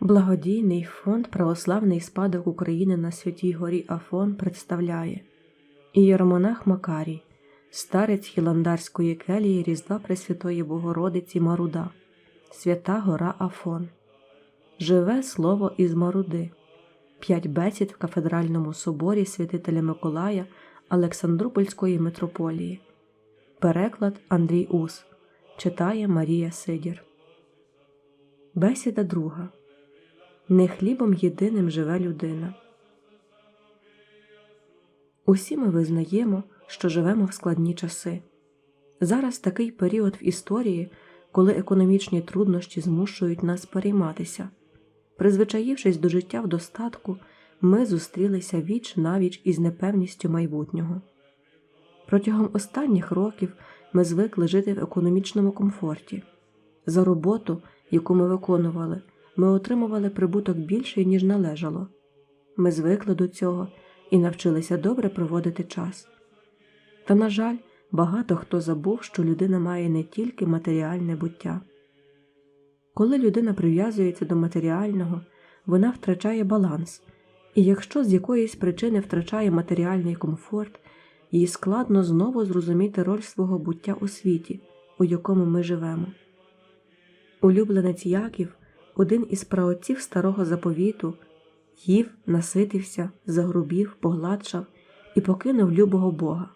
Благодійний фонд Православний спадок України на Святій Горі Афон представляє Ієромонах Макарій, старець Хіландарської келії Різдва Пресвятої Богородиці Маруда, Свята Гора Афон. Живе слово із Маруди. П'ять бесід в кафедральному соборі святителя Миколая Олександрупольської митрополії. Переклад Андрій Ус. Читає Марія Сидір. Бесіда друга. Не хлібом єдиним живе людина. Усі ми визнаємо, що живемо в складні часи. Зараз такий період в історії, коли економічні труднощі змушують нас перейматися. Призвичаївшись до життя в достатку, ми зустрілися віч навіч із непевністю майбутнього. Протягом останніх років ми звикли жити в економічному комфорті. За роботу, яку ми виконували, ми отримували прибуток більший, ніж належало. Ми звикли до цього і навчилися добре проводити час. Та, на жаль, багато хто забув, що людина має не тільки матеріальне буття. Коли людина прив'язується до матеріального, вона втрачає баланс, і якщо з якоїсь причини втрачає матеріальний комфорт, їй складно знову зрозуміти роль свого буття у світі, у якому ми живемо. Улюбленець Яків, один із праотців старого заповіту, їв, наситився, загрубів, погладшав і покинув любого Бога.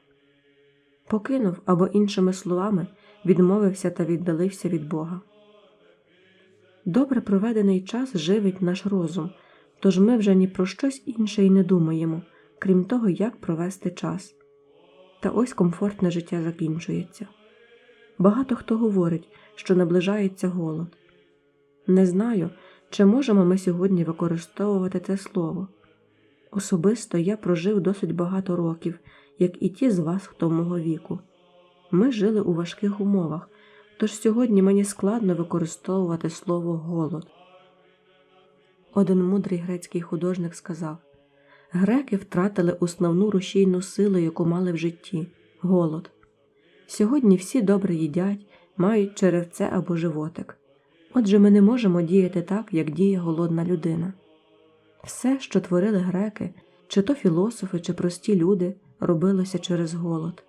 Покинув або, іншими словами, відмовився та віддалився від Бога. Добре проведений час живить наш розум, тож ми вже ні про щось інше й не думаємо, крім того, як провести час. Та ось комфортне життя закінчується. Багато хто говорить, що наближається голод. Не знаю, чи можемо ми сьогодні використовувати це слово. Особисто я прожив досить багато років, як і ті з вас, хто мого віку. Ми жили у важких умовах, тож сьогодні мені складно використовувати слово голод. Один мудрий грецький художник сказав Греки втратили основну рушійну силу, яку мали в житті голод. Сьогодні всі добре їдять, мають черевце або животик. Отже, ми не можемо діяти так, як діє голодна людина. Все, що творили греки, чи то філософи, чи прості люди, робилося через голод.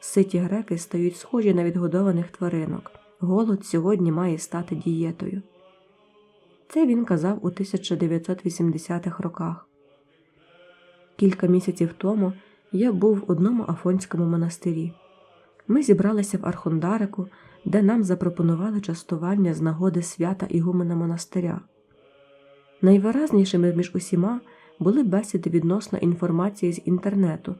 Ситі греки стають схожі на відгодованих тваринок. Голод сьогодні має стати дієтою. Це він казав у 1980-х роках. Кілька місяців тому я був в одному афонському монастирі. Ми зібралися в Архондарику, де нам запропонували частування з нагоди свята Ігумена монастиря. Найвиразнішими між усіма були бесіди відносно інформації з інтернету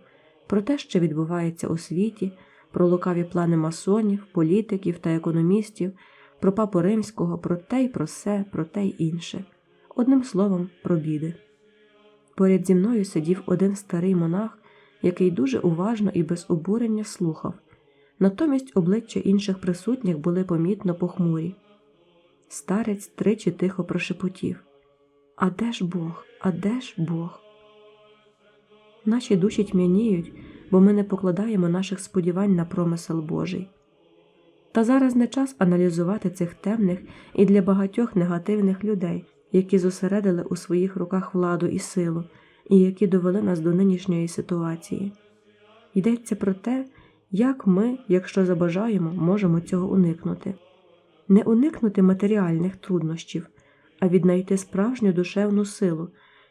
про те, що відбувається у світі, про лукаві плани масонів, політиків та економістів, про папу римського, про те й про все, про те й інше, одним словом, про біди. Поряд зі мною сидів один старий монах, який дуже уважно і без обурення слухав. Натомість обличчя інших присутніх були помітно похмурі. Старець тричі тихо прошепотів А де ж Бог? А де ж Бог? Наші душі тьмяніють, бо ми не покладаємо наших сподівань на промисел Божий. Та зараз не час аналізувати цих темних і для багатьох негативних людей, які зосередили у своїх руках владу і силу, і які довели нас до нинішньої ситуації. Йдеться про те, як ми, якщо забажаємо, можемо цього уникнути, не уникнути матеріальних труднощів, а віднайти справжню душевну силу,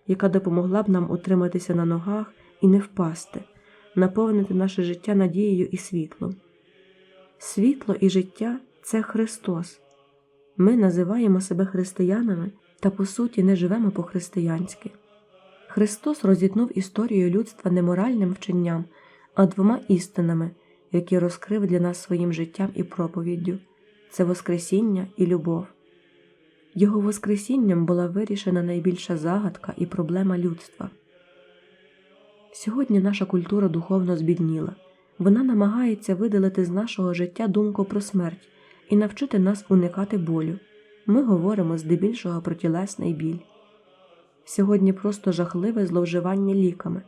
яка допомогла б нам утриматися на ногах і не впасти, наповнити наше життя надією і світлом. Світло і життя це Христос. Ми називаємо себе християнами та по суті не живемо по-християнськи. Христос розітнув історію людства не моральним вченням, а двома істинами, які розкрив для нас своїм життям і проповіддю це Воскресіння і любов. Його Воскресінням була вирішена найбільша загадка і проблема людства. Сьогодні наша культура духовно збідніла. Вона намагається видалити з нашого життя думку про смерть і навчити нас уникати болю. Ми говоримо здебільшого про тілесний біль. Сьогодні просто жахливе зловживання ліками.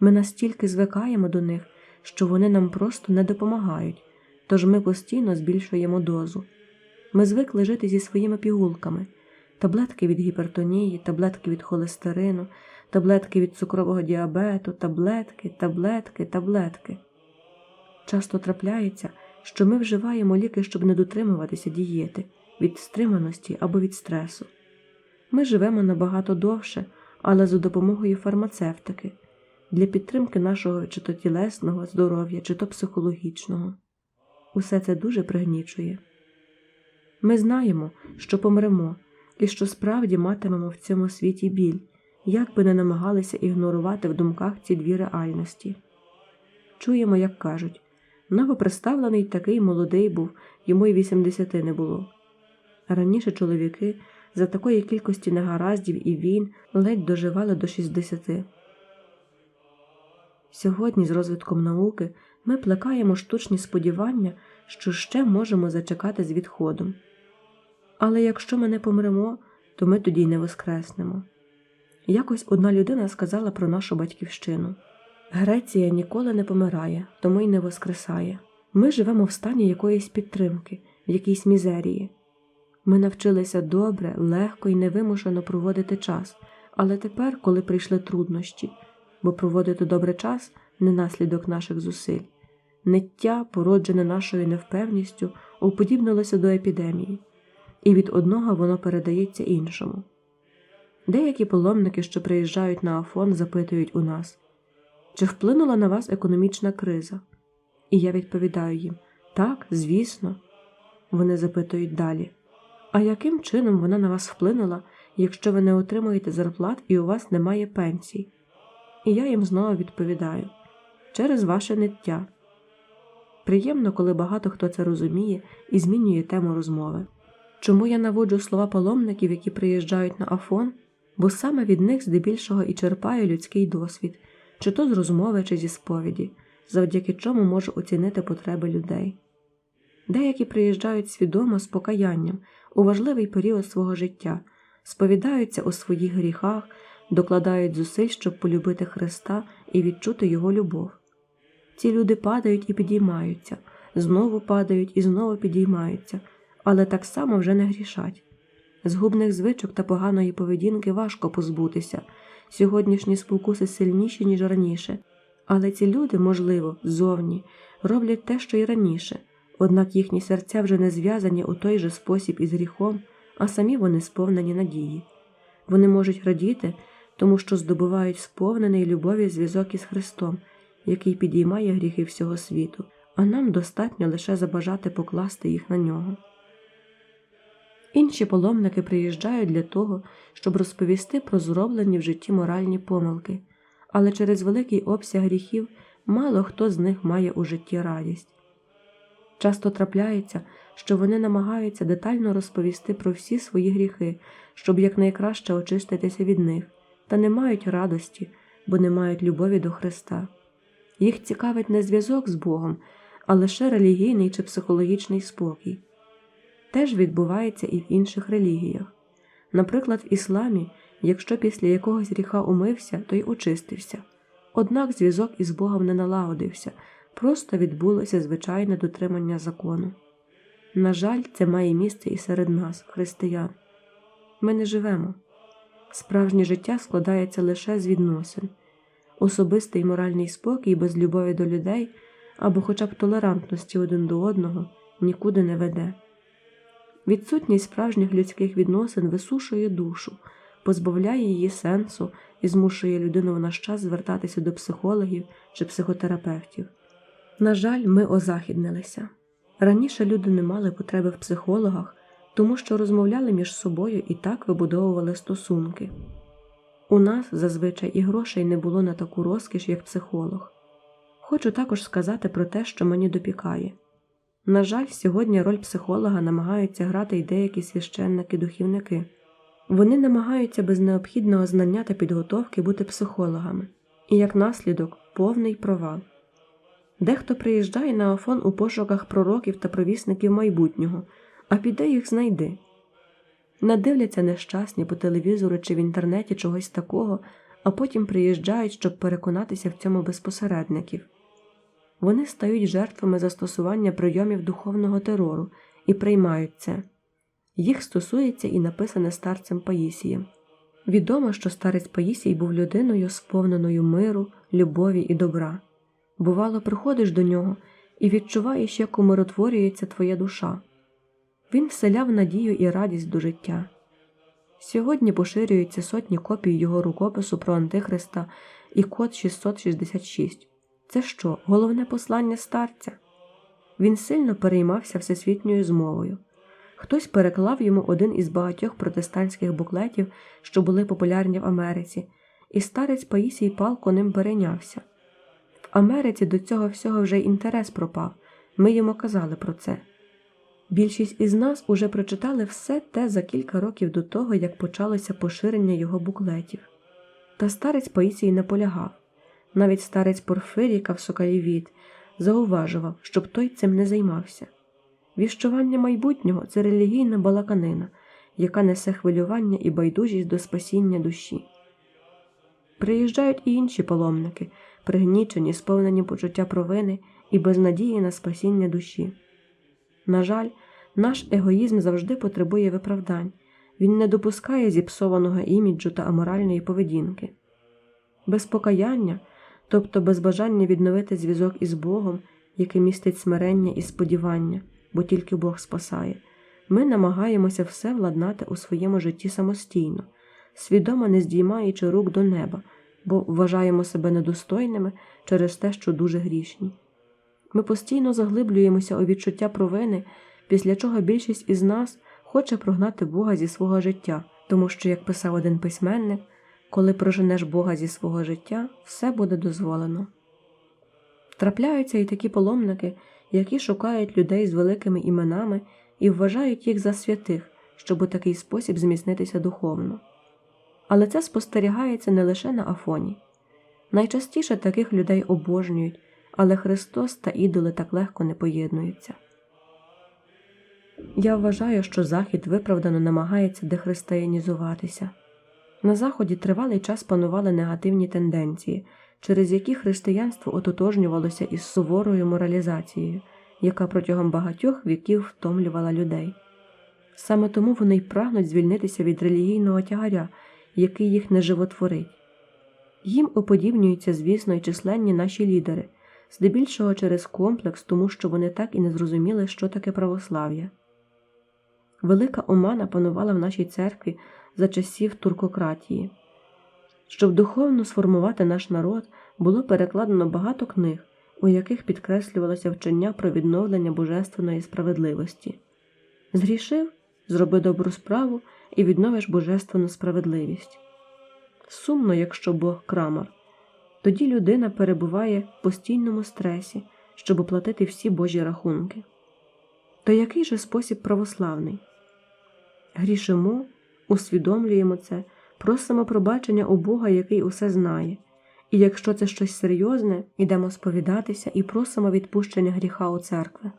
Ми настільки звикаємо до них, що вони нам просто не допомагають, тож ми постійно збільшуємо дозу. Ми звикли жити зі своїми пігулками, таблетки від гіпертонії, таблетки від холестерину, таблетки від цукрового діабету, таблетки, таблетки, таблетки. Часто трапляється, що ми вживаємо ліки, щоб не дотримуватися дієти, від стриманості або від стресу. Ми живемо набагато довше, але за допомогою фармацевтики для підтримки нашого чи то тілесного здоров'я, чи то психологічного. Усе це дуже пригнічує. Ми знаємо, що помремо, і що справді матимемо в цьому світі біль, як би не намагалися ігнорувати в думках ці дві реальності. Чуємо, як кажуть новоприставлений такий молодий був, йому й 80 не було. Раніше чоловіки за такої кількості негараздів і війн ледь доживали до 60. Сьогодні, з розвитком науки, ми плекаємо штучні сподівання, що ще можемо зачекати з відходом. Але якщо ми не помремо, то ми тоді й не воскреснемо. Якось одна людина сказала про нашу батьківщину Греція ніколи не помирає, тому й не воскресає. Ми живемо в стані якоїсь підтримки, в якійсь мізерії. Ми навчилися добре, легко і невимушено проводити час, але тепер, коли прийшли труднощі, бо проводити добре час не наслідок наших зусиль, ниття, породжене нашою невпевністю, уподібнилося до епідемії, і від одного воно передається іншому. Деякі паломники, що приїжджають на Афон, запитують у нас, чи вплинула на вас економічна криза? І я відповідаю їм так, звісно. Вони запитують далі. А яким чином вона на вас вплинула, якщо ви не отримуєте зарплат і у вас немає пенсій? І я їм знову відповідаю через ваше ниття. Приємно, коли багато хто це розуміє і змінює тему розмови. Чому я наводжу слова паломників, які приїжджають на Афон, бо саме від них здебільшого і черпаю людський досвід, чи то з розмови, чи зі сповіді, завдяки чому можу оцінити потреби людей. Деякі приїжджають свідомо з покаянням у важливий період свого життя, сповідаються у своїх гріхах, докладають зусиль, щоб полюбити Христа і відчути Його любов. Ці люди падають і підіймаються, знову падають і знову підіймаються, але так само вже не грішать. Згубних звичок та поганої поведінки важко позбутися, сьогоднішні спокуси сильніші, ніж раніше, але ці люди, можливо, ззовні, роблять те, що й раніше, однак їхні серця вже не зв'язані у той же спосіб із гріхом, а самі вони сповнені надії. Вони можуть радіти, тому що здобувають сповнений любові зв'язок із Христом, який підіймає гріхи всього світу, а нам достатньо лише забажати покласти їх на нього. Інші паломники приїжджають для того, щоб розповісти про зроблені в житті моральні помилки, але через великий обсяг гріхів мало хто з них має у житті радість. Часто трапляється, що вони намагаються детально розповісти про всі свої гріхи, щоб якнайкраще очиститися від них, та не мають радості, бо не мають любові до Христа. Їх цікавить не зв'язок з Богом, а лише релігійний чи психологічний спокій. Теж відбувається і в інших релігіях. Наприклад, в ісламі, якщо після якогось гріха умився, то й очистився. Однак зв'язок із Богом не налагодився, просто відбулося звичайне дотримання закону. На жаль, це має місце і серед нас, християн. Ми не живемо. Справжнє життя складається лише з відносин, особистий моральний спокій без любові до людей або хоча б толерантності один до одного нікуди не веде. Відсутність справжніх людських відносин висушує душу, позбавляє її сенсу і змушує людину в наш час звертатися до психологів чи психотерапевтів. На жаль, ми озахіднилися. Раніше люди не мали потреби в психологах, тому що розмовляли між собою і так вибудовували стосунки. У нас зазвичай і грошей не було на таку розкіш, як психолог. Хочу також сказати про те, що мені допікає. На жаль, сьогодні роль психолога намагаються грати й деякі священники-духівники. Вони намагаються без необхідного знання та підготовки бути психологами, і як наслідок повний провал. Дехто приїжджає на Афон у пошуках пророків та провісників майбутнього, а піде їх знайди. Надивляться нещасні по телевізору чи в інтернеті чогось такого, а потім приїжджають, щоб переконатися в цьому безпосередників. Вони стають жертвами застосування прийомів духовного терору і приймають це. Їх стосується і написане старцем Паїсієм. Відомо, що старець Паїсій був людиною, сповненою миру, любові і добра. Бувало, приходиш до нього і відчуваєш, як умиротворюється твоя душа. Він вселяв надію і радість до життя. Сьогодні поширюються сотні копій його рукопису про Антихриста і код 666. Це що, головне послання старця? Він сильно переймався всесвітньою змовою. Хтось переклав йому один із багатьох протестантських буклетів, що були популярні в Америці, і старець Паїсій палко ним перейнявся. В Америці до цього всього вже інтерес пропав, ми йому казали про це. Більшість із нас уже прочитали все те за кілька років до того, як почалося поширення його буклетів. Та старець Паїсій наполягав. Навіть старець Порфирій Кавсокалівіт зауважував, щоб той цим не займався. Віщування майбутнього це релігійна балаканина, яка несе хвилювання і байдужість до спасіння душі. Приїжджають і інші паломники, пригнічені, сповнені почуття провини і без надії на спасіння душі. На жаль, наш егоїзм завжди потребує виправдань, він не допускає зіпсованого іміджу та аморальної поведінки. Без покаяння, тобто без бажання відновити зв'язок із Богом, який містить смирення і сподівання, бо тільки Бог спасає, ми намагаємося все владнати у своєму житті самостійно, свідомо не здіймаючи рук до неба, бо вважаємо себе недостойними через те, що дуже грішні. Ми постійно заглиблюємося у відчуття провини, після чого більшість із нас хоче прогнати Бога зі свого життя, тому що, як писав один письменник, коли проженеш Бога зі свого життя, все буде дозволено. Трапляються і такі паломники, які шукають людей з великими іменами і вважають їх за святих, щоб у такий спосіб зміцнитися духовно. Але це спостерігається не лише на Афоні. Найчастіше таких людей обожнюють, але Христос та ідоли так легко не поєднуються. Я вважаю, що Захід виправдано намагається дехристиянізуватися. На Заході тривалий час панували негативні тенденції, через які християнство ототожнювалося із суворою моралізацією, яка протягом багатьох віків втомлювала людей. Саме тому вони й прагнуть звільнитися від релігійного тягаря, який їх не животворить. Їм уподібнюються, звісно, й численні наші лідери, здебільшого через комплекс, тому що вони так і не зрозуміли, що таке православ'я. Велика омана панувала в нашій церкві за часів туркократії. Щоб духовно сформувати наш народ, було перекладено багато книг, у яких підкреслювалося вчення про відновлення божественної справедливості. Згрішив, зроби добру справу і відновиш божественну справедливість. Сумно, якщо Бог крамар, тоді людина перебуває в постійному стресі, щоб оплатити всі Божі рахунки. То який же спосіб православний? Грішимо, усвідомлюємо це, просимо пробачення у Бога, який усе знає, і якщо це щось серйозне, ідемо сповідатися і просимо відпущення гріха у церкви.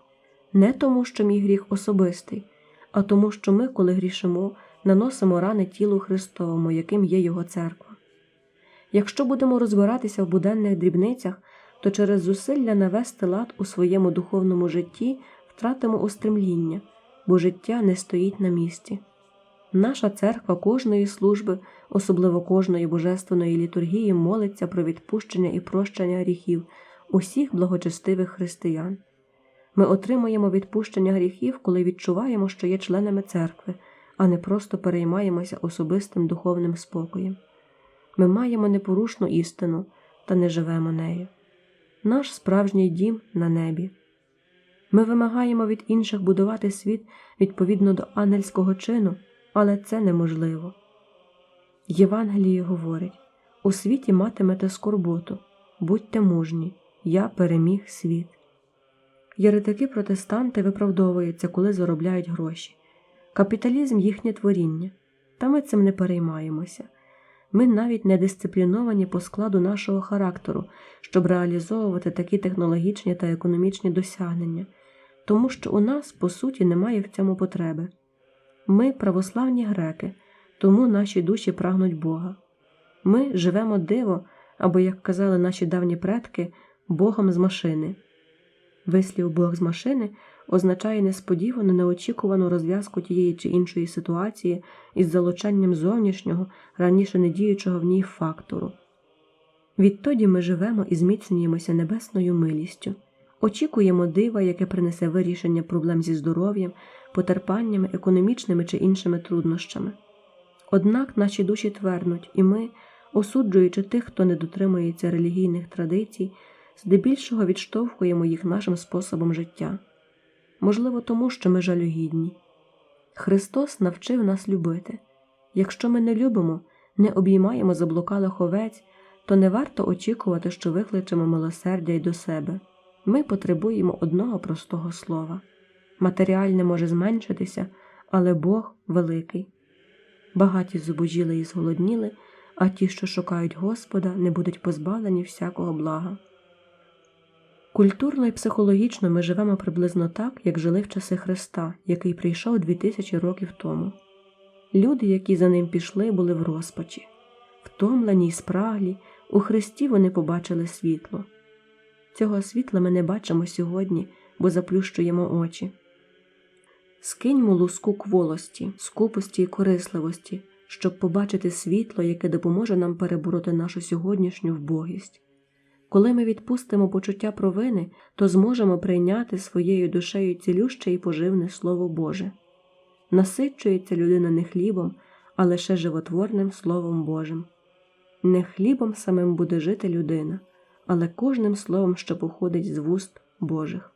Не тому, що мій гріх особистий, а тому, що ми, коли грішимо, наносимо рани тілу Христовому, яким є Його церква. Якщо будемо розбиратися в буденних дрібницях, то через зусилля навести лад у своєму духовному житті втратимо устремління, бо життя не стоїть на місці. Наша церква кожної служби, особливо кожної божественної літургії, молиться про відпущення і прощення гріхів усіх благочестивих християн. Ми отримуємо відпущення гріхів, коли відчуваємо, що є членами церкви, а не просто переймаємося особистим духовним спокоєм. Ми маємо непорушну істину та не живемо нею. Наш справжній дім на небі. Ми вимагаємо від інших будувати світ відповідно до ангельського чину, але це неможливо. Євангеліє говорить у світі матимете скорботу, будьте мужні, я переміг світ. Єретики протестанти виправдовуються, коли заробляють гроші. Капіталізм їхнє творіння, та ми цим не переймаємося. Ми навіть не дисципліновані по складу нашого характеру, щоб реалізовувати такі технологічні та економічні досягнення, тому що у нас, по суті, немає в цьому потреби. Ми православні греки, тому наші душі прагнуть Бога. Ми живемо диво, або, як казали наші давні предки, Богом з машини. Вислів Бог з машини означає несподівану неочікувану розв'язку тієї чи іншої ситуації із залучанням зовнішнього, раніше не діючого в ній фактору. Відтоді ми живемо і зміцнюємося небесною милістю, очікуємо дива, яке принесе вирішення проблем зі здоров'ям, потерпаннями, економічними чи іншими труднощами. Однак наші душі твернуть, і ми, осуджуючи тих, хто не дотримується релігійних традицій, здебільшого відштовхуємо їх нашим способом життя. Можливо, тому що ми жалюгідні. Христос навчив нас любити. Якщо ми не любимо, не обіймаємо заблукалих овець, то не варто очікувати, що викличемо милосердя й до себе. Ми потребуємо одного простого слова. Матеріальне може зменшитися, але Бог великий. Багаті зубожіли і зголодніли, а ті, що шукають Господа, не будуть позбавлені всякого блага. Культурно і психологічно ми живемо приблизно так, як жили в часи Христа, який прийшов 2000 років тому. Люди, які за ним пішли, були в розпачі, втомлені й спраглі, у Христі вони побачили світло. Цього світла ми не бачимо сьогодні, бо заплющуємо очі. Скиньмо луску кволості, скупості і корисливості, щоб побачити світло, яке допоможе нам перебороти нашу сьогоднішню вбогість. Коли ми відпустимо почуття провини, то зможемо прийняти своєю душею цілюще і поживне Слово Боже. Насичується людина не хлібом, а лише животворним Словом Божим. Не хлібом самим буде жити людина, але кожним словом, що походить з вуст Божих.